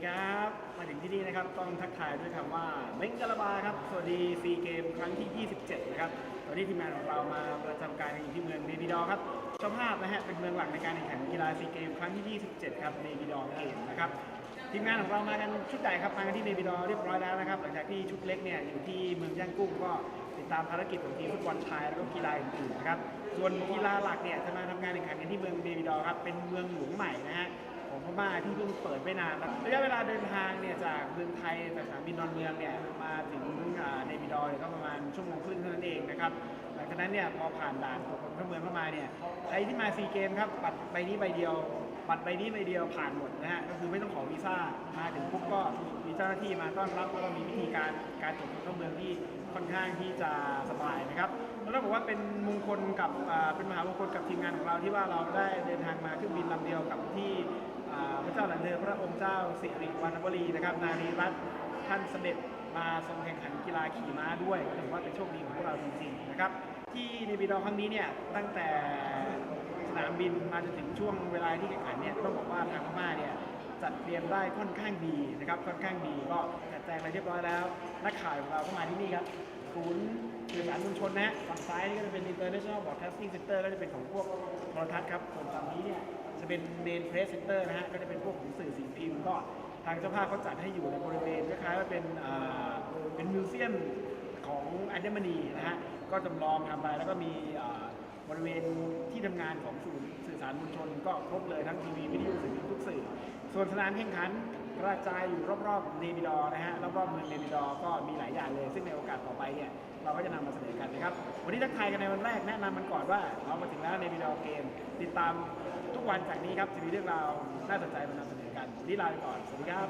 ดีครับ มาถึงที่นี่นะครับต้องทักทายด้วยคำว่าเม้งกะลาบาครับ สวัสดีซีเกมครั้งที่ 27 นะครับ ตอนนี้ทีมงานของเรามาประจำการอยู่ที่เมืองเนบิดอครับเจ้าภาพนะฮะเป็นเมืองหลักในการแข่งขันกีฬาซีเกมครั้งที่ 27 ครับเนบิดอเกมนะครับทีมงานของเรามากันชุดใหญ่ครับมากันที่เนบิดอเรียบร้อยแล้วนะครับ หลังจากที่ชุดเล็กเนี่ยอยู่ที่เมืองย่างกุ้งก็ติดตามภารกิจของทีมฟุตบอลชายแล้วก็กีฬาอื่นๆนะครับส่วนกีฬาหลักเนี่ยจะมาทำงานแข่งขันกันที่เมืองเนบิดอครับเป็นเมืองหลวงใหม่นะฮะ ของพม่าที่เพิ่งเปิดไม่นานครับระยะเวลาเดินทางเนี่ยจากเมืองไทยจากสนามบินดอนเมืองเนี่ยมาถึงอ่าในบิดอเนี่ยก็ประมาณชั่วโมงครึ่งเท่านั้นเองนะครับหลังจากนั้นเนี่ยพอผ่านด่านตรวจคนเข้าเมืองเข้ามาเนี่ยใครที่มาซีเกมครับบัตรใบนี้ใบเดียวบัตรใบนี้ใบเดียวผ่านหมดนะฮะก็คือไม่ต้องขอวีซ่ามาถึงปุ๊บก็มีเจ้าหน้าที่มาต้อนรับแล้วก็มีวิธีการการตรวจคนเข้าเมืองที่ค่อนข้างที่จะสบายนะครับแล้วต้องบอกว่าเป็นมงคลกับเป็นมหามงคลกับทีมงานของเราที่ว่าเราได้เดินทางมาเครื่องบินลำเดียวกับที่ จ้าหลานเธอพระองค์เจ้าสิริวัณวรีนะครับ นารีรัตน์ท่านเสด็จมาทรงแข่งขันกีฬาขี่ม้าด้วยถือว่าเป็นโชคดีของพวกเราจริงๆนะครับ ที่ในบีดอร์ครั้งนี้เนี่ยตั้งแต่สนามบินมาจนถึงช่วงเวลาที่แข่งขันเนี่ยต้องบอกว่าทางพม่าเนี่ยจัดเตรียมได้ค่อนข้างดีนะครับค่อนข้างดีก็จัดแจงไรเรียบร้อยแล้ว นักข่าวของเราก็มาที่นี่ครับศูนย์ มวลชนนะฮะฝั่งซ้ายนี่ก็จะเป็น International Broadcasting Center ก็จะเป็นของพวกโทรทัศน์ครับส่วนฝั่งนี้เนี่ยจะเป็นเมนเพรสเซนเตอร์นะฮะก็จะเป็นพวกของสื่อสิ่งพิมพ์ก็ทางเจ้าภาพเขาจัดให้อยู่ในบริเวณคล้ายๆว่าเป็นอ่าเป็นมิวเซียมของอัญมณีนะฮะก็จำลองทำไปแล้วก็มีอ่าบริเวณที่ทำงานของศูนย์สื่อสารมวลชน ก็ครบเลยทั้งทีวีวิทยุสื่อทุกสื่อ ส่วนสนามแข่งขัน กระจายอยู่รอบๆเนบิดอนะฮะรอบๆเมืองเนบิดอก็มีหลายอย่างเลย ซึ่งในโอกาสต่อไปเนี่ยเราก็จะนำมาเสนอกันนะครับ วันนี้ทักทายกันในวันแรกแนะนำมันก่อนว่าเรามาถึงแล้วในบิดอเกม ติดตามทุกวันจากนี้ครับจะมีเรื่องราวน่าสนใจมานำเสนอกันวันนี้ลาไปก่อน สวัสดีครับ